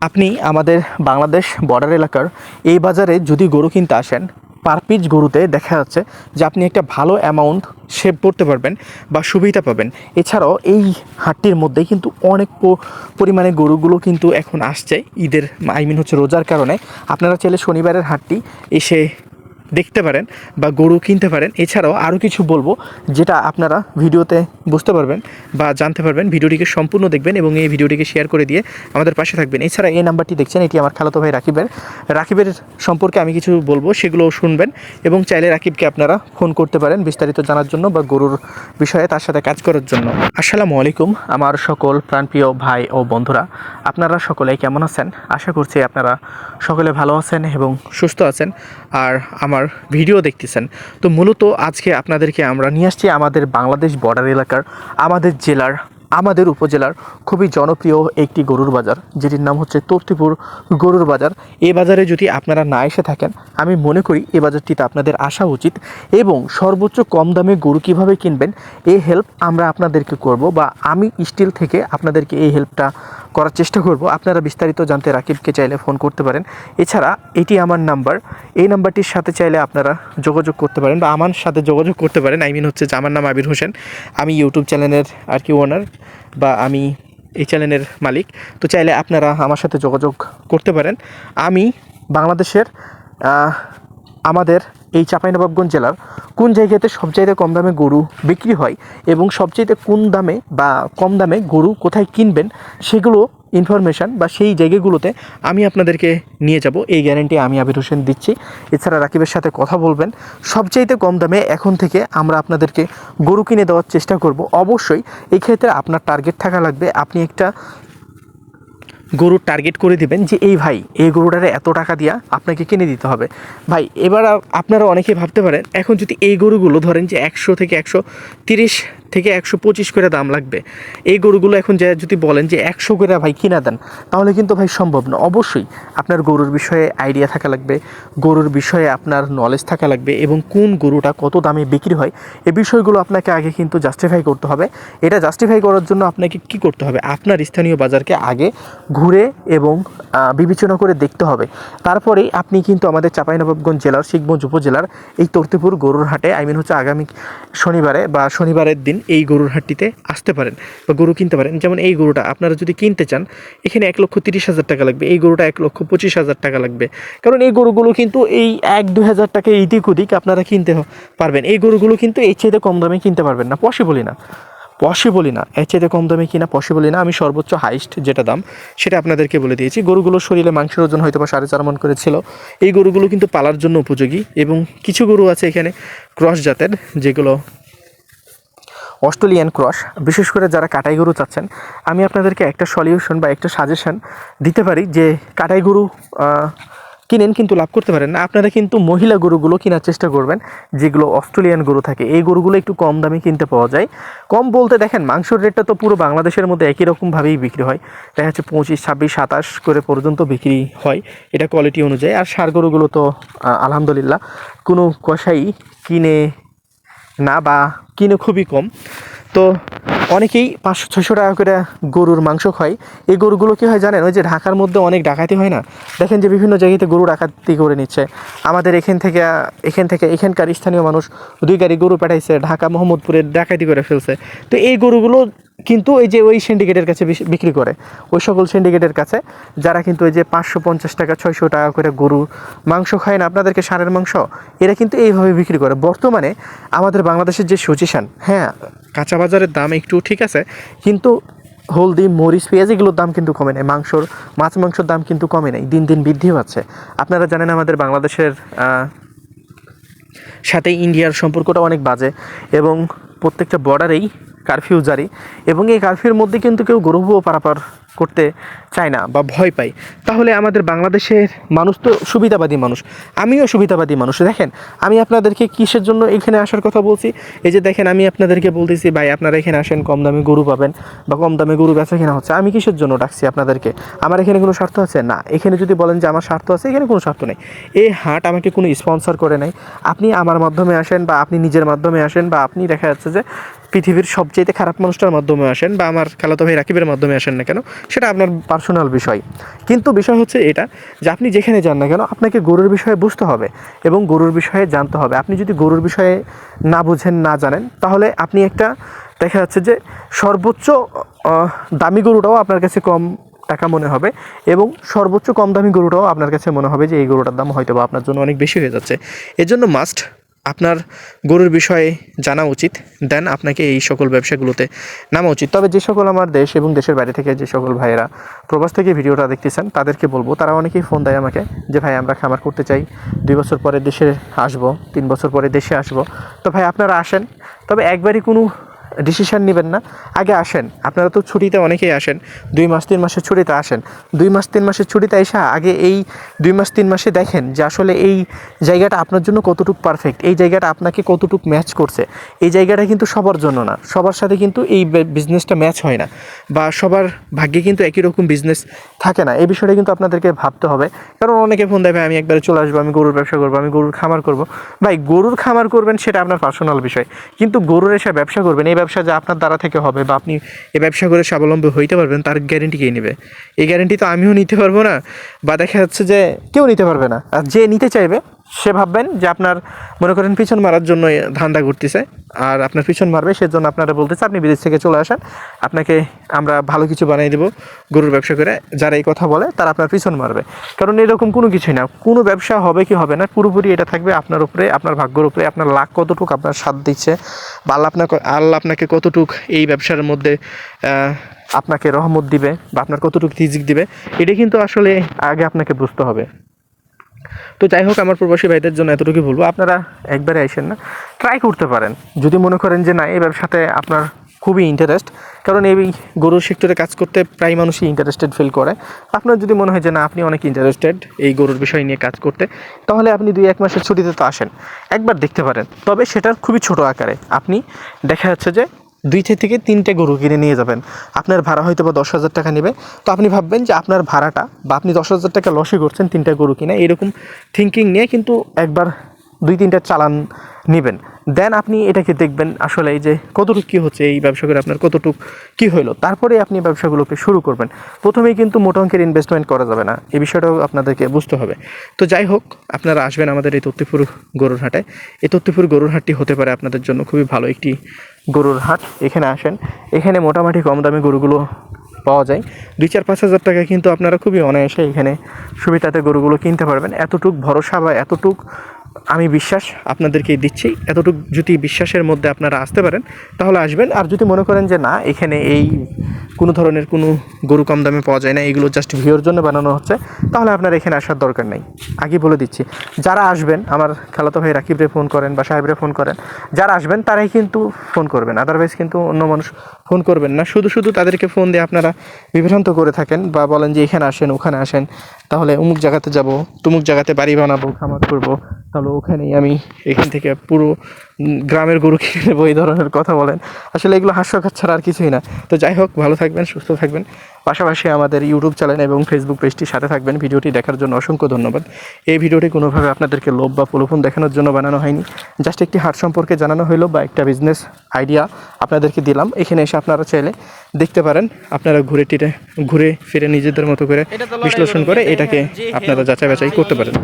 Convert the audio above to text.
আপনি আমাদের বাংলাদেশ বর্ডার এলাকার এই বাজারে যদি গরু কিনতে আসেন পার পিস গরুতে দেখা যাচ্ছে যে আপনি একটা ভালো অ্যামাউন্ট সেভ করতে পারবেন বা সুবিধা পাবেন। এছাড়াও এই হাটটির মধ্যে কিন্তু অনেক পরিমাণে গরুগুলো কিন্তু এখন আসছে। ঈদের, আই মিন হচ্ছে রোজার কারণে। আপনারা চাইলে শনিবারের হাটটি এসে দেখতে পারেন বা গরু কিনতে পারেন। এছাড়াও আরও কিছু বলব যেটা আপনারা ভিডিওতে বুঝতে পারবেন বা জানতে পারবেন। ভিডিওটিকে সম্পূর্ণ দেখবেন এবং এই ভিডিওটিকে শেয়ার করে দিয়ে আমাদের পাশে থাকবেন। এছাড়া এই নাম্বারটি দেখছেন, এটি আমার খালাতো ভাই রাকিবের। রাকিবের সম্পর্কে আমি কিছু বলব সেগুলো শুনবেন এবং চাইলে রাকিবকে আপনারা ফোন করতে পারেন বিস্তারিত জানার জন্য বা গরুর বিষয়ে তার সাথে কাজ করার জন্য। আসসালামু আলাইকুম, আমার সকল প্রাণপ্রিয় ভাই ও বন্ধুরা, আপনারা সকলে কেমন আছেন? আশা করছি আপনারা সকলে ভালো আছেন এবং সুস্থ আছেন। আর আমার ভিডিও দেখতেছেন। তো মূলত আজকে আপনাদেরকে আমরা নিয়ে আসছি আমাদের বাংলাদেশ বর্ডার এলাকার, আমাদের জেলার, আমাদের উপজেলার খুবই জনপ্রিয় একটি গরুর বাজার, যেটির নাম হচ্ছে তর্তিপুর গরুর বাজার। এ বাজারে যদি আপনারা না এসে থাকেন, আমি মনে করি এ বাজারটিতে আপনাদের আসা উচিত এবং সর্বোচ্চ কম দামে গরু কীভাবে কিনবেন এই হেল্প আমরা আপনাদেরকে করব বা আমি স্টিল থেকে আপনাদেরকে এই হেল্পটা করার চেষ্টা করব। আপনারা বিস্তারিত জানতে রাকিবকে চাইলে ফোন করতে পারেন। এছাড়া এটি আমার নাম্বার এই নাম্বারটির সাথে চাইলে আপনারা যোগাযোগ করতে পারেন বা আমার সাথে যোগাযোগ করতে পারেন। আই মিন হচ্ছে যে আমার নাম আবির হোসেন। আমি ইউটিউব চ্যানেলের আর কি ওনার বা আমি এই চ্যানেলের মালিক। তো চাইলে আপনারা আমার সাথে যোগাযোগ করতে পারেন। আমি বাংলাদেশের আমাদের এই চাঁপাইনবাবগঞ্জ জেলার কোন জায়গাতে সবচাইতে কম দামে গরু বিক্রি হয় এবং সবচাইতে কোন দামে বা কম দামে গরু কোথায় কিনবেন সেগুলো ইনফরমেশান বা সেই জায়গাগুলোতে আমি আপনাদেরকে নিয়ে যাব। এই গ্যারেন্টি আমি আবির হোসেন দিচ্ছি। এছাড়া রাকিবের সাথে কথা বলবেন। সবচাইতে কম দামে এখন থেকে আমরা আপনাদেরকে গরু কিনে দেওয়ার চেষ্টা করব। অবশ্যই এই ক্ষেত্রে আপনার টার্গেট থাকা লাগবে। আপনি একটা গরুর টার্গেট করে দিবেন যে, এই ভাই, এই গরুটারে এত টাকা দিয়া আপনাকে কিনে দিতে হবে। ভাই, এবার আপনারা অনেকে ভাবতে পারেন, এখন যদি এই গরুগুলো ধরেন যে একশো থেকে একশো তিরিশ থেকে একশো পঁচিশ করে দাম লাগবে। এই গরুগুলো এখন যে যদি বলেন যে একশো করে ভাই কিনা দেন, তাহলে কিন্তু ভাই সম্ভব না। অবশ্যই আপনার গরুর বিষয়ে আইডিয়া থাকা লাগবে, গরুর বিষয়ে আপনার নলেজ থাকা লাগবে এবং কোন গরুটা কত দামে বিক্রি হয় এই বিষয়গুলো আপনাকে আগে কিন্তু জাস্টিফাই করতে হবে। এটা জাস্টিফাই করার জন্য আপনাকে কি করতে হবে? আপনার স্থানীয় বাজারকে আগে ঘুরে এবং বিবেচনা করে দেখতে হবে। তারপরে আপনি কিন্তু আমাদের চাঁপাইনবাবগঞ্জ জেলার, শিখগঞ্জ উপজেলার এই তর্তিপুর গরুর হাটে আই মিন হচ্ছে আগামী শনিবারে বা শনিবারের দিন এই গরুর হাটটিতে আসতে পারেন বা গরু কিনতে পারেন। যেমন এই গরুটা আপনারা যদি কিনতে চান, এখানে এক লক্ষ তিরিশ হাজার টাকা লাগবে, এই গরুটা এক লক্ষ পঁচিশ হাজার টাকা লাগবে। কারণ এই গরুগুলো কিন্তু এই এক দু হাজার টাকা এদিক ওদিক আপনারা কিনতে পারবেন। এই গরুগুলো কিন্তু এই চাইতে কম দামে কিনতে পারবেন না। পসিবলই না। পসিবলই না। এর চাইতে কম দামে কিনা পসিবলই না। আমি সর্বোচ্চ হাইস্ট যেটা দাম, সেটা আপনাদেরকে বলে দিয়েছি। গরুগুলোর শরীরে মাংসের ওজন হয়তো বা সাড়ে চার মন করে ছিল। এই গরুগুলো কিন্তু পালার জন্য উপযোগী এবং কিছু গরু আছে এখানে ক্রস জাতের যেগুলো অস্ট্রেলিয়ান ক্রস, বিশেষ করে যারা কাটাই গরু চাচ্ছেন, আমি আপনাদেরকে একটা সলিউশন বা একটা সাজেশন দিতে পারি যে কাটাই গরু কিনেন কিন্তু লাভ করতে পারেন না। আপনারা কিন্তু মহিলা গরুগুলো কেনার চেষ্টা করবেন, যেগুলো অস্ট্রেলিয়ান গরু থাকে। এই গরুগুলো একটু কম দামে কিনতে পাওয়া যায়। কম বলতে দেখেন, মাংসর রেটটা তো পুরো বাংলাদেশের মধ্যে একই রকমভাবেই বিক্রি হয়। দেখা যাচ্ছে পঁচিশ, ছাব্বিশ, সাতাশ করে পর্যন্ত বিক্রি হয় এটা কোয়ালিটি অনুযায়ী। আর সার গরুগুলো তো আলহামদুলিল্লাহ কোনো কষাই কিনে না বা কিনে খুবই কম। তো অনেকেই পাঁচশো ছশো টাকা করে গরুর মাংস খায়। এই গরুগুলো কী হয় জানেন? ওই যে ঢাকার মধ্যে অনেক ডাকাতি হয় না? দেখেন যে বিভিন্ন জায়গাতে গরু ডাকাতি করে নিচ্ছে। আমাদের এখান থেকে এখান থেকে, এখানকার স্থানীয় মানুষ দুই গাড়ি গরু পাঠাইছে ঢাকা, মোহাম্মদপুরে ডাকাতি করে ফেলছে। তো এই গরুগুলো কিন্তু এই যে ওই সিন্ডিকেটের কাছে বিক্রি করে, ওই সকল সিন্ডিকেটের কাছে, যারা কিন্তু এই যে পাঁচশো পঞ্চাশ টাকা, ছয়শো টাকা করে গরু, মাংস খায় না, আপনাদেরকে ষাঁড়ের মাংস, এরা কিন্তু এইভাবে বিক্রি করে। বর্তমানে আমাদের বাংলাদেশের যে সচিশান হ্যাঁ কাঁচা বাজারের দাম একটু ঠিক আছে, কিন্তু হলদি, মরিচ, পেঁয়াজ এগুলোর দাম কিন্তু কমে নাই। মাংসর, মাছ মাংসর দাম কিন্তু কমে নাই, দিন দিন বৃদ্ধি পাচ্ছে। আপনারা জানেন আমাদের বাংলাদেশের সাথে ইন্ডিয়ার সম্পর্কটা অনেক বাজে এবং প্রত্যেকটা বর্ডারেই কারফিউ জারি এবং এই কারফিউর মধ্যে কিন্তু কেউ গরুও পারাপার করতে চায় না বা ভয় পায়। তাহলে আমাদের বাংলাদেশের মানুষ তো সুবিধাবাদী মানুষ। আমিও সুবিধাবাদী মানুষ। দেখেন, আমি আপনাদেরকে কিসের জন্য এখানে আসার কথা বলছি? এই যে দেখেন, আমি আপনাদেরকে বলতেছি, ভাই, আপনারা এখানে আসেন, কম দামে গরু পাবেন বা কম দামে গরু বেচা কেনা হচ্ছে। আমি কিসের জন্য ডাকছি আপনাদেরকে? আমার এখানে কোনো স্বার্থ আছে? না, এখানে যদি বলেন যে আমার স্বার্থ আছে, এখানে কোনো স্বার্থ নেই। এই হাট আমাকে কোনো স্পন্সর করে নাই। আপনি আমার মাধ্যমে আসেন বা আপনি নিজের মাধ্যমে আসেন বা আপনি দেখা যাচ্ছে যে পৃথিবীর সবচেয়ে খারাপ মানুষটার মাধ্যমে আসেন বা আমার খালাতো ভাই রাকিবের মাধ্যমে আসেন না কেন, সেটা আপনার পার্সোনাল বিষয়। কিন্তু বিষয় হচ্ছে এটা যে আপনি যেখানে যান না কেন, আপনাকে গরুর বিষয়ে বুঝতে হবে এবং গরুর বিষয়ে জানতে হবে। আপনি যদি গরুর বিষয়ে না বুঝেন, না জানেন, তাহলে আপনি একটা দেখা যাচ্ছে যে সর্বোচ্চ দামি গরুটাও আপনার কাছে কম টাকা মনে হবে এবং সর্বোচ্চ কম দামি গরুটাও আপনার কাছে মনে হবে যে এই গরুটার দাম হয়তো বা আপনার জন্য অনেক বেশি হয়ে যাচ্ছে। এজন্য মাস্ট আপনার গরুর বিষয়ে জানা উচিত, দেন আপনাকে এই সকল ব্যবসাগুলোতে নামা উচিত। তবে যে সকল আমার দেশ এবং দেশের বাইরে থেকে যে সকল ভাইয়েরা প্রবাস থেকে ভিডিওটা দেখতেছেন, তাদেরকে বলব, তারা অনেকেই ফোন দেয় আমাকে যে, ভাই, আমরা খামার করতে চাই, দুই বছর পরে দেশে আসব, তিন বছর পরে দেশে আসব। তো ভাই, আপনারা আসেন। তবে একবারই কোনো ডিসিশন নেবেন না। আগে আসেন। আপনারা তো ছুটিতে অনেকেই আসেন। দুই মাস, তিন মাসের ছুটিতে আসেন। দুই মাস, তিন মাসের ছুটিতে এসে আগে এই দুই মাস, তিন মাসে দেখেন যে আসলে এই জায়গাটা আপনার জন্য কতটুকু পারফেক্ট এই জায়গাটা আপনাকে কতটুকু ম্যাচ করছে। এই জায়গাটা কিন্তু সবার জন্য না। সবার সাথে কিন্তু এই বিজনেসটা ম্যাচ হয় না। বা সবার ভাগ্যে কিন্তু একই রকম বিজনেস থাকে না। এই বিষয়টা কিন্তু আপনাদেরকে ভাবতে হবে। কারণ অনেকে ফোন দেবে আমি একবারে চলে আসব, আমি গরুর ব্যবসা করব, আমি গরুর খামার করব। ভাই, গরুর খামার করবেন সেটা আপনার পার্সোনাল বিষয়। কিন্তু গরুর এসে ব্যবসা করবেন, এই ব্যবসা যা আপনার দ্বারা থেকে হবে বা আপনি এ ব্যবসা করে স্বাবলম্বী হইতে পারবেন, তার গ্যারেন্টি কে নেবে? এই গ্যারেন্টি তো আমিও নিতে পারব না, বা দেখা যাচ্ছে যে কেউ নিতে পারবে না। আর যে নিতে চাইবে সে ভাববেন যে আপনার, মনে করেন পিছন মারার জন্য ধান্দা ঘুরতেছে। আর আপনার পিছন মারবে, সেজন্য আপনারা বলতেছে, আপনি বিদেশ থেকে চলে আসেন। আপনাকে আমরা ভালো কিছু বানিয়ে দেবো গরুর ব্যবসা করে। যারা এই কথা বলে, তারা আপনার পিছন মারবে। কারণ এরকম কোনো কিছুই না। কোনো ব্যবসা হবে কি হবে না, পুরোপুরি এটা থাকবে আপনার উপরে, আপনার ভাগ্যর উপরে, আপনার লাখ কতটুকু আপনার সাথ দিচ্ছে বা আল্লাহ আপনাকে আল্লাহ আপনাকে কতটুক এই ব্যবসার মধ্যে আপনাকে রহমত দিবে বা আপনার কতটুকু রিজিক দিবে, এটা কিন্তু আসলে আগে আপনাকে বুঝতে হবে। তো যাই হোক, আমার প্রবাসী ভাইদের জন্য এতটুকু বলব। আপনারা একবারে আইসেন না ট্রাই করতে পারেন। যদি মনে করেন যে না, এই ব্যবসাতে আপনার খুবই ইন্টারেস্ট কারণ এই গরুর সেক্টরে কাজ করতে প্রায় মানুষই ইন্টারেস্টেড ফিল করে। আপনার যদি মনে হয় যে না, আপনি অনেক ইন্টারেস্টেড এই গরুর বিষয় নিয়ে কাজ করতে, তাহলে আপনি দুই এক মাসের ছুটিতে তো আসেন। একবার দেখতে পারেন। তবে সেটার খুবই ছোট আকারে। আপনি দেখা যাচ্ছে যে দুই থেকে তিনটে গরু কিনে নিয়ে যাবেন। আপনার ভাড়া হয়তো বা দশ হাজার টাকা নেবে। তো আপনি ভাববেন যে আপনার ভাড়াটা বা আপনি দশ হাজার টাকা লসে করছেন তিনটা গরু কিনে, এরকম থিঙ্কিং নিয়ে কিন্তু একবার দুই তিনটা চালান নেবেন। দেন আপনি এটাকে দেখবেন আসলে এই যে কতটুকু কী হচ্ছে, এই ব্যবসা করে আপনার কতটুকু কী হলো তারপরে আপনি ব্যবসাগুলোকে শুরু করবেন। প্রথমেই কিন্তু মোটা অঙ্কের ইনভেস্টমেন্ট করা যাবে না। এই বিষয়টাও আপনাদেরকে বুঝতে হবে। তো যাই হোক, আপনারা আসবেন আমাদের এই তত্ত্বপুর গরুর হাটে এই তত্ত্বপুর গরুর হাটটি হতে পারে আপনাদের জন্য খুবই ভালো একটি গরুর হাট এখানে আসেন। এখানে মোটামুটি কম দামে গরুগুলো পাওয়া যায়। দুই চার পাঁচ হাজার টাকা কিন্তু আপনারা খুবই অনায়াসে এখানে সুবিধাতে গরুগুলো কিনতে পারবেন। এতটুক ভরসা বা এতটুক আমি বিশ্বাস আপনাদেরকে দিচ্ছি। এতটুকু যদি বিশ্বাসের মধ্যে আপনারা আসতে পারেন, তাহলে আসবেন। আর যদি মনে করেন যে না, এখানে এই কোনো ধরনের কোনো গরু কম দামে পাওয়া যায় না, এগুলো জাস্ট ভিওর জন্য বানানো হচ্ছে, তাহলে আপনার এখানে আসার দরকার নেই। আগে বলে দিচ্ছি, যারা আসবেন, আমার খালাতো ভাই রাকিবরে ফোন করেন বা সাহেবরে ফোন করেন, যারা আসবেন, তারাই কিন্তু ফোন করবেন। আদারওয়াইজ কিন্তু অন্য মানুষ ফোন করবেন না। শুধু শুধু তাদেরকে ফোন দিয়ে আপনারা বিভ্রান্ত করে থাকেন বা বলেন যে এখানে আসেন, ওখানে আসেন, তাহলে অমুক জায়গাতে যাব, তুমুক জায়গাতে বাড়ি বানাবো, খামার করব তাহলে ওখানেই আমি এখান থেকে পুরো গ্রামের গরু কিনে নেব এই ধরনের কথা বলেন। আসলে এগুলো হাস্যকর ছাড়া আর কিছুই না। তো যাই হোক ভালো থাকবেন সুস্থ থাকবেন। পাশাপাশি আমাদের ইউটিউব চ্যানেল এবং ফেসবুক পেজটির সাথে থাকবেন। ভিডিওটি দেখার জন্য অসংখ্য ধন্যবাদ। এই ভিডিওটি কোনোভাবে আপনাদেরকে লোভ বা প্রলোভন দেখানোর জন্য বানানো হয়নি। জাস্ট একটি হাট সম্পর্কে জানানো হলো বা একটা বিজনেস আইডিয়া আপনাদেরকে দিলাম। এখানে এসে আপনারা চাইলে দেখতে পারেন আপনারা ঘুরে টিরে ঘুরে ফিরে নিজেদের মতো করে বিশ্লেষণ করে এটাকে আপনারা যাচাই বাছাই করতে পারেন।